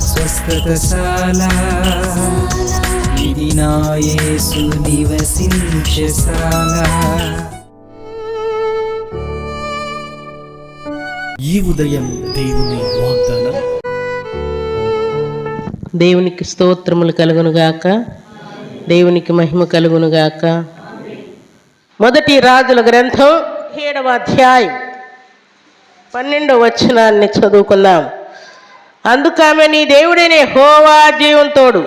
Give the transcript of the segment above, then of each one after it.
స్వస్థతశాల. ఇది నా యేసు నివసించశాల ఈ ఉదయం దేవుని వాగ్దానం. దేవునికి స్తోత్రములు కలుగునుగాక దేవునికి మహిమ కలుగునుగాక మొదటి రాజుల గ్రంథం ఏడవ అధ్యాయం. పన్నెండవ వచనాన్ని చదువుకుందాం. అందుకామె నీ దేవుడనే హోవా జీవంతోడు.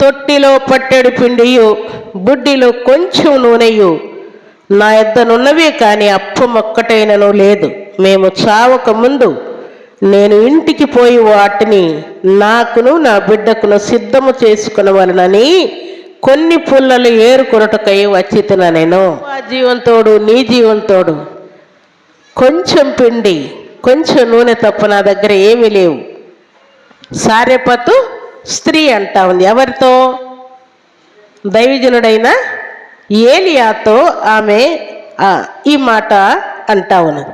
తొట్టిలో పట్టెడు పిండియు బుడ్డిలో కొంచెం నూనెయు. నా ఇద్దనున్నవే కానీ అప్పం ఒక్కటైనను లేదు. మేము చావక ముందు నేను ఇంటికి పోయి వాటిని నాకును నా బిడ్డకును సిద్ధము చేసుకునవలనని కొన్ని పుల్లలు ఏరుకొనుటకై వచ్చి నేను. ఆ జీవంతోడు నీ జీవంతోడు కొంచెం పిండి కొంచెం నూనె తప్ప నా దగ్గర ఏమీ లేవు. సారెపతు స్త్రీ అంటా ఉంది. ఎవరితో? దైవజనుడైన ఏలియాతో ఆమె ఈ మాట అంటా ఉన్నది.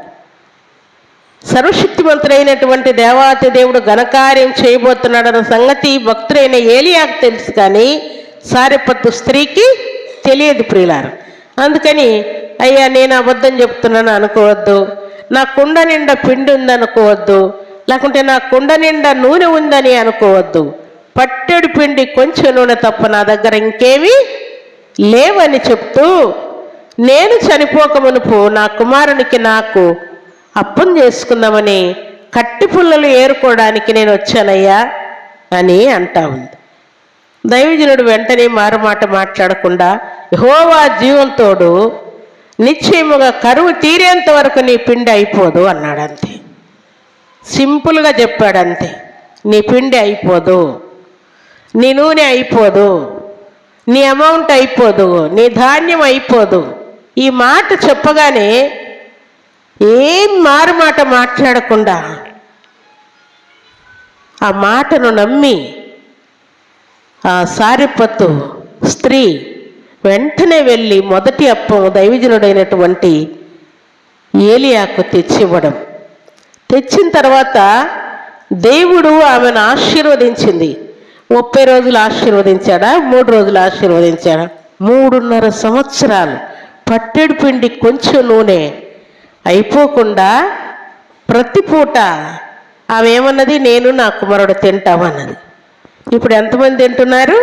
సర్వశక్తిమంతుడైనటువంటి దేవాతి దేవుడు ఘనకార్యం చేయబోతున్నాడన్న సంగతి భక్తుడైన ఏలియాకు తెలుసు కానీ సారెపత్తు స్త్రీకి తెలియదు ప్రియులారు. అందుకని అయ్యా నేను అబద్ధం చెప్తున్నాను అనుకోవద్దు. నా కుండ నిండా పిండి ఉందనుకోవద్దు. లేకుంటే నా కుండ నిండా నూనె ఉందని అనుకోవద్దు. పట్టెడు పిండి కొంచెం నూనె తప్ప నా దగ్గర ఇంకేమీ లేవని చెప్తూ నేను చనిపోక మునుపు నా కుమారునికి నాకు అప్పం చేసుకుందామని కట్టి పుల్లలు ఏరుకోవడానికి నేను వచ్చానయ్యా అని అంటా ఉంది. దైవజనుడు వెంటనే మారుమాట మాట్లాడకుండా యెహోవా జీవంతోడు నిశ్చయముగా కరువు తీరేంత వరకు నీ పిండి అయిపోదు అన్నాడు అంతే సింపుల్గా చెప్పాడు అంతే నీ పిండి అయిపోదు. నీ నూనె అయిపోదు. నీ అమౌంట్ అయిపోదు. నీ ధాన్యం అయిపోదు. ఈ మాట చెప్పగానే ఏం మారు మాట మాట్లాడకుండా ఆ మాటను నమ్మి ఆ సారిపత్తు స్త్రీ వెంటనే వెళ్ళి మొదటి అప్పం దైవజనుడైనటువంటి ఏలియాకు తెచ్చివ్వడం. తెచ్చిన తర్వాత దేవుడు ఆమెను ఆశీర్వదించింది. ముప్పై రోజులు ఆశీర్వదించాడా? మూడు రోజులు ఆశీర్వదించాడా? మూడున్నర సంవత్సరాలు పట్టెడు పిండి కొంచెం నూనె అయిపోకుండా ప్రతి పూట ఆమె ఏమన్నది? నేను నా కుమారుడు తింటామన్నది ఇప్పుడు ఎంతమంది తింటున్నారు?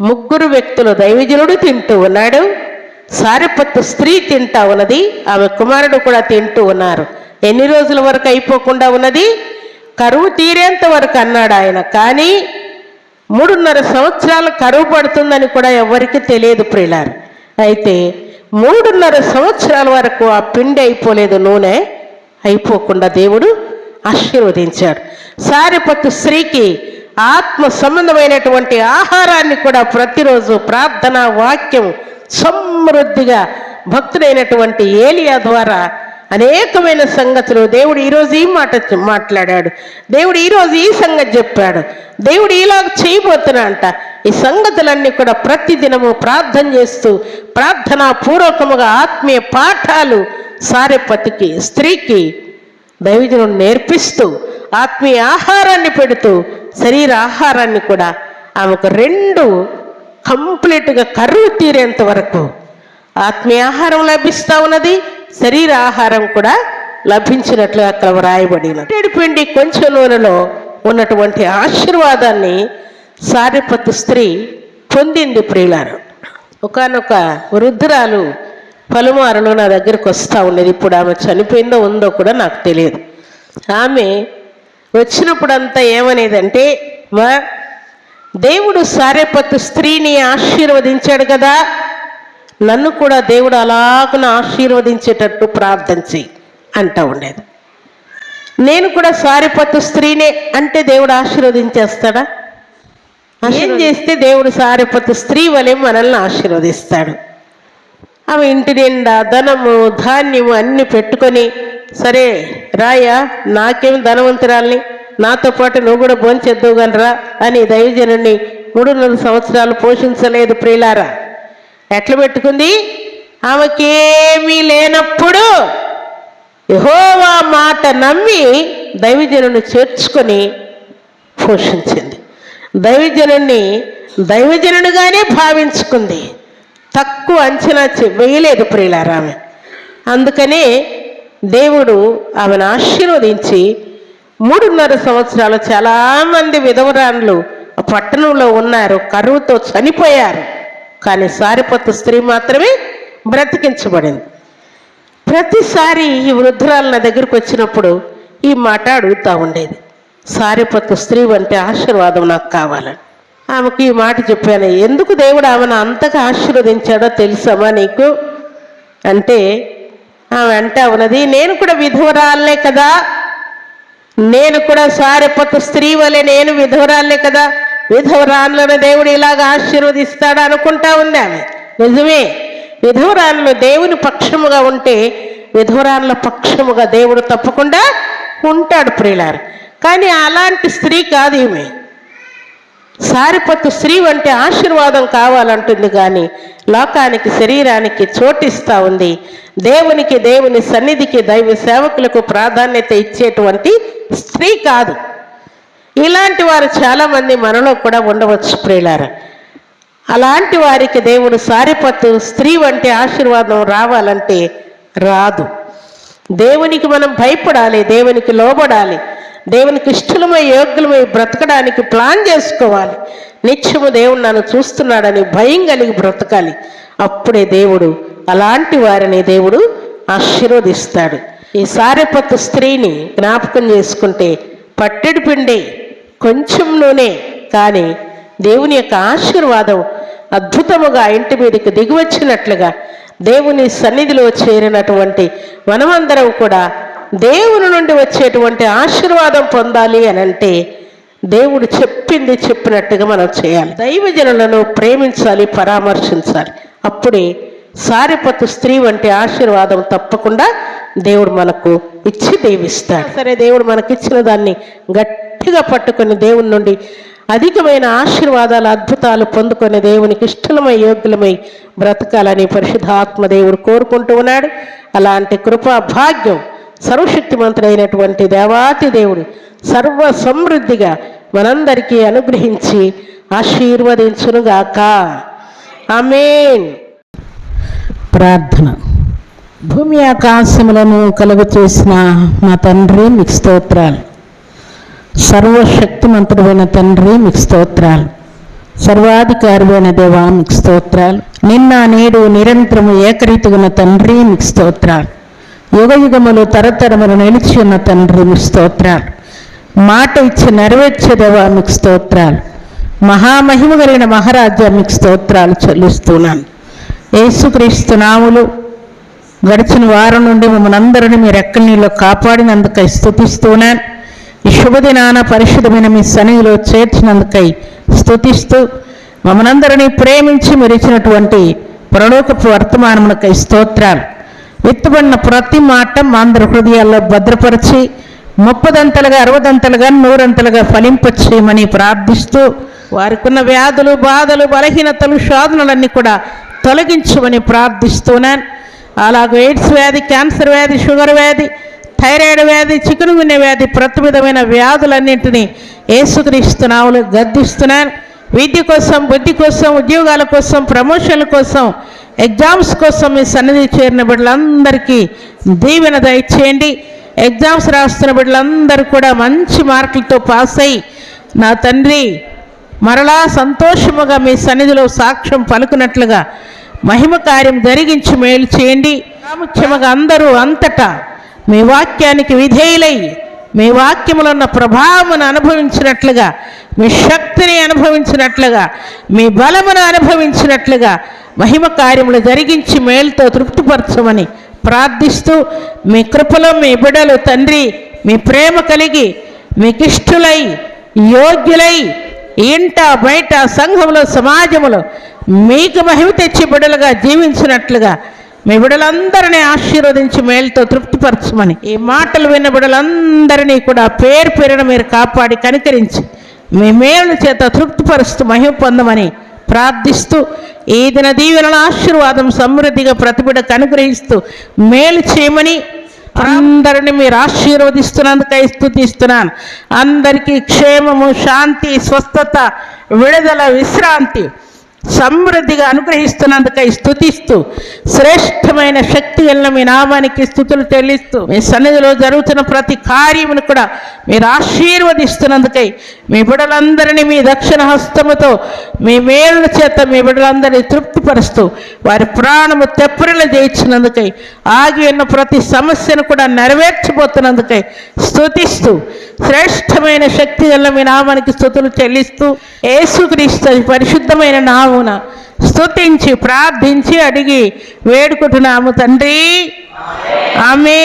ముగ్గురు వ్యక్తులు దైవజనుడు తింటూ ఉన్నాడు. సారిపత్తు స్త్రీ తింటా ఉన్నది. ఆమె కుమారుడు కూడా తింటూ ఉన్నారు. ఎన్ని రోజుల వరకు అయిపోకుండా ఉన్నది? కరువు తీరేంత వరకు అన్నాడు ఆయన. కానీ మూడున్నర సంవత్సరాలు కరువు పడుతుందని కూడా ఎవరికి తెలియదు ప్రిలార్ అయితే మూడున్నర సంవత్సరాల వరకు ఆ పిండి అయిపోలేదు నూనె అయిపోకుండా దేవుడు ఆశీర్వదించాడు. సారిపత్తు స్త్రీకి ఆత్మ సంబంధమైనటువంటి ఆహారాన్ని కూడా ప్రతిరోజు ప్రార్థన వాక్యం సమృద్ధిగా భక్తుడైనటువంటి ఏలియా ద్వారా అనేకమైన సంగతులు. దేవుడు ఈరోజు ఈ మాట మాట్లాడాడు. దేవుడు ఈరోజు ఈ సంగతి చెప్పాడు. దేవుడు ఇలాగ చేయబోతున్నా అంట ఈ సంగతులన్నీ కూడా ప్రతిదినము ప్రార్థన చేస్తూ ప్రార్థనా పూర్వకముగా ఆత్మీయ పాఠాలు సారెపతికి స్త్రీకి దైవజనుడు నేర్పిస్తూ ఆత్మీయ ఆహారాన్ని పెడుతూ శరీర ఆహారాన్ని కూడా ఆమెకు రెండు కంప్లీట్గా కరువు తీరేంత వరకు ఆత్మీయ ఆహారం లభిస్తూ ఉన్నది శరీర ఆహారం కూడా లభించినట్లు అక్కడ వ్రాయబడిన పిండి కొంచెం నూనెలో ఉన్నటువంటి ఆశీర్వాదాన్ని సారిపత్తు స్త్రీ పొందింది ప్రియులారు. ఒకనొక వృద్ధురాలు పలుమారులు నా దగ్గరకు వస్తూ ఉండేది ఇప్పుడు ఆమె చనిపోయిందో ఉందో కూడా నాకు తెలియదు. ఆమె వచ్చినప్పుడంతా ఏమనేదంటే మా దేవుడు సారేపత్తు స్త్రీని ఆశీర్వదించాడు కదా నన్ను కూడా దేవుడు అలాగున ఆశీర్వదించేటట్టు ప్రార్థించి అంటూ ఉండేది. నేను కూడా సారిపత్తు స్త్రీనే అంటే దేవుడు ఆశీర్వదించేస్తాడా? ఏం చేస్తే దేవుడు సారిపత్తు స్త్రీ వలె మనల్ని ఆశీర్వదిస్తాడు? ఆమె ఇంటి నిండా ధనము ధాన్యము అన్ని పెట్టుకొని సరే రాయా నాకేం ధనవంతురాల్ని? నాతో పాటు నువ్వు కూడా భోంచేద్దువు గనరా అని దైవజనుని మూడున్నర సంవత్సరాలు పోషించలేదు ప్రియులారా. ఎట్లా పెట్టుకుంది? ఆమెకేమీ లేనప్పుడు యహోవా మాట నమ్మి దైవజనుని చేర్చుకొని పోషించింది. దైవజనుణ్ణి దైవజనునిగానే భావించుకుంది. తక్కువ అంచనా చె- వేయలేదు ప్రియులారామె అందుకనే దేవుడు ఆమెను ఆశీర్వదించి మూడున్నర సంవత్సరాలు చాలామంది విధవరాన్లు పట్టణంలో ఉన్నారు కరువుతో చనిపోయారు. కానీ సారిపత్తు స్త్రీ మాత్రమే బ్రతికించబడింది. ప్రతిసారి ఈ వృద్ధురాలు నా దగ్గరికి వచ్చినప్పుడు ఈ మాట అడుగుతూ ఉండేది. సారిపత్తు స్త్రీ వంటి ఆశీర్వాదం నాకు కావాలని. ఆమెకు ఈ మాట చెప్పాను. ఎందుకు దేవుడు ఆమెను అంతగా ఆశీర్వదించాడో తెలుసమ్మా నీకు? అంటే ఆమె అంటే ఉన్నది నేను కూడా విధవరాలనే కదా? నేను కూడా సారిపత్తు స్త్రీ వలె నేను విధవరాలనే కదా? విధవరాన్లను దేవుడు ఇలాగ ఆశీర్వదిస్తాడు అనుకుంటా ఉంది ఆమె. నిజమే. విధవరాన్లు దేవుని పక్షముగా ఉంటే విధవరాన్ల పక్షముగా దేవుడు తప్పకుండా ఉంటాడు ప్రియులారు. కానీ అలాంటి స్త్రీ కాదు ఈమె. సారిపత్తు స్త్రీ వంటి ఆశీర్వాదం కావాలంటుంది కానీ లోకానికి శరీరానికి చోటిస్తూ ఉంది. దేవునికి దేవుని సన్నిధికి దైవ సేవకులకు ప్రాధాన్యత ఇచ్చేటువంటి స్త్రీ కాదు. ఇలాంటి వారు చాలామంది మనలో కూడా ఉండవచ్చు ప్రియులారా. అలాంటి వారికి దేవుడు సారిపత్తు స్త్రీ వంటి ఆశీర్వాదం రావాలంటే రాదు. దేవునికి మనం భయపడాలి దేవునికి లోబడాలి దేవునికి ఇష్టలమై యోగ్యులమై బ్రతకడానికి ప్లాన్ చేసుకోవాలి. నిత్యము దేవుడు నన్ను చూస్తున్నాడని భయం కలిగి బ్రతకాలి. అప్పుడే దేవుడు అలాంటి వారిని దేవుడు ఆశీర్వదిస్తాడు. ఈ సారెపత్తు స్త్రీని జ్ఞాపకం చేసుకుంటే పట్టెడు పిండి కొంచెం నూనె. కానీ దేవుని యొక్క ఆశీర్వాదం అద్భుతముగా ఇంటి మీదకి దిగివచ్చినట్లుగా దేవుని సన్నిధిలో చేరినటువంటి మనమందరం కూడా దేవుని నుండి వచ్చేటువంటి ఆశీర్వాదం పొందాలి అని అంటే దేవుడు చెప్పింది చెప్పినట్టుగా మనం చేయాలి. దైవజనులను ప్రేమించాలి పరామర్శించాలి. అప్పుడే సారిపత్తు స్త్రీ వంటి ఆశీర్వాదం తప్పకుండా దేవుడు మనకు ఇచ్చి దీవిస్తాడు. సరే దేవుడు మనకిచ్చిన దాన్ని గట్టి గట్టిగా పట్టుకుని దేవుని నుండి అధికమైన ఆశీర్వాదాలు అద్భుతాలు పొందుకొని దేవునికి ఇష్టలమై యోగ్యులమై బ్రతకాలని పరిశుద్ధాత్మ దేవుడు కోరుకుంటూ ఉన్నాడు. అలాంటి కృపా భాగ్యం సర్వశక్తిమంతుడైనటువంటి దేవాతి దేవుడు సర్వ సమృద్ధిగా మనందరికీ అనుగ్రహించి ఆశీర్వదించునుగాక. అమేన్ ప్రార్థన. భూమి ఆకాశములను కలుగు చేసిన మా తండ్రి మీకు స్తోత్రాలు. సర్వశక్తిమంతుడైన తండ్రి మీకు స్తోత్రాలు. సర్వాధికారుడైన దేవా మీకు స్తోత్రాలు. నిన్న నేడు నిరంతరము ఏకరీతిగా తండ్రి మీకు స్తోత్రాలు. యుగ యుగములు తరతరములు నిలిచి ఉన్న తండ్రి మీకు స్తోత్రాలు. మాట ఇచ్చి నెరవేర్చే దేవా మీకు స్తోత్రాలు. మహామహిమ కలిగిన మహారాజా మీకు స్తోత్రాలు చెల్లిస్తున్నాను. యేసుక్రీస్తు నాములు గడిచిన వారం నుండి మమ్మల్ని అందరినీ మీరు ఎక్కడి నీళ్ళు కాపాడినందుకై స్థుతిస్తున్నాను ఈ శుభదినాన పరిశుద్ధమైన మీ సన్నిధిలో చేర్చినందుకై స్థుతిస్తూ మమ్మల్ని ప్రేమించి మెరిచినటువంటి ప్రణోకపు వర్తమానమునకై స్తోత్రాలు. విత్తబడిన ప్రతి మాట మా అందరి హృదయాల్లో భద్రపరిచి ముప్పదంతలుగా అరవదంతలుగా నూరంతలుగా ఫలింపచేయమని ప్రార్థిస్తూ వారికి ఉన్న వ్యాధులు బాధలు బలహీనతలు శోధనలన్నీ కూడా తొలగించమని ప్రార్థిస్తున్నాను అలాగే ఎయిడ్స్ వ్యాధి క్యాన్సర్ వ్యాధి షుగర్ వ్యాధి థైరాయిడ్ వ్యాధి చికునుగున్య వ్యాధి ప్రతి విధమైన వ్యాధులన్నింటినీ ఏసుక్రీస్తునాములు గద్దిస్తున్నారు విద్య కోసం బుద్ధి కోసం ఉద్యోగాల కోసం ప్రమోషన్ల కోసం ఎగ్జామ్స్ కోసం మీ సన్నిధి చేరిన బిడ్డలందరికీ దీవెన దయచేయండి. ఎగ్జామ్స్ రాస్తున్న బిడ్డలందరూ కూడా మంచి మార్కులతో పాస్ అయ్యి నా తండ్రి మరలా సంతోషముగా మీ సన్నిధిలో సాక్ష్యం పలుకున్నట్లుగా మహిమ కార్యం జరిగించి మేలు చేయండి. ప్రాముఖ్యముగా అందరూ అంతటా మీ వాక్యానికి విధేయులై మీ వాక్యములో ఉన్న ప్రభావమును అనుభవించినట్లుగా మీ శక్తిని అనుభవించినట్లుగా మీ బలమును అనుభవించినట్లుగా మహిమ కార్యములు జరిగించి మేలుతో తృప్తిపరచమని ప్రార్థిస్తూ మీ కృపలో మీ బిడలు తండ్రి మీ ప్రేమ కలిగి మీకిష్టులై యోగ్యులై ఇంట బయట సంఘంలో సమాజంలో మీకు మహిమ తెచ్చి బిడలుగా జీవించినట్లుగా మీ బిడలందరినీ ఆశీర్వదించి మేలుతో తృప్తిపరచమని. ఈ మాటలు విన్న బిడలందరినీ కూడా పేరు పేరున మీరు కాపాడి కనికరించి మీ మేలు చేత తృప్తిపరుస్తూ మహిమ పొందమని ప్రార్థిస్తూ ఈ దిన దీవెనల ఆశీర్వాదం సమృద్ధిగా ప్రతిబిడకు అనుగ్రహిస్తూ మేలు చేయమని అందరిని మీరు ఆశీర్వదిస్తున్నందుకై స్థుతిస్తున్నాను. అందరికీ క్షేమము శాంతి స్వస్థత విడుదల విశ్రాంతి సమృద్ధిగా అనుగ్రహిస్తున్నందుకై స్థుతిస్తూ శ్రేష్టమైన శక్తి వల్ల మీ నామానికి స్థుతులు చెల్లిస్తూ మీ సన్నిధిలో జరుగుతున్న ప్రతి కార్యమును కూడా మీరు ఆశీర్వదిస్తున్నందుకై మీ బిడలందరినీ మీ దక్షిణ హస్తముతో మీ మేలుల చేత మీ బిడలందరినీ తృప్తిపరుస్తూ వారి ప్రాణము తెప్పరిలు చేయించినందుకై ఆగి ఉన్న ప్రతి సమస్యను కూడా నెరవేర్చబోతున్నందుకై స్థుతిస్తూ శ్రేష్టమైన శక్తి వల్ల మీ నామానికి స్థుతులు చెల్లిస్తూ ఏసుక్రీస్తు పరిశుద్ధమైన నామమున స్తుతించి ప్రార్థించి అడిగి వేడుకుంటున్నాము తండ్రి. ఆమె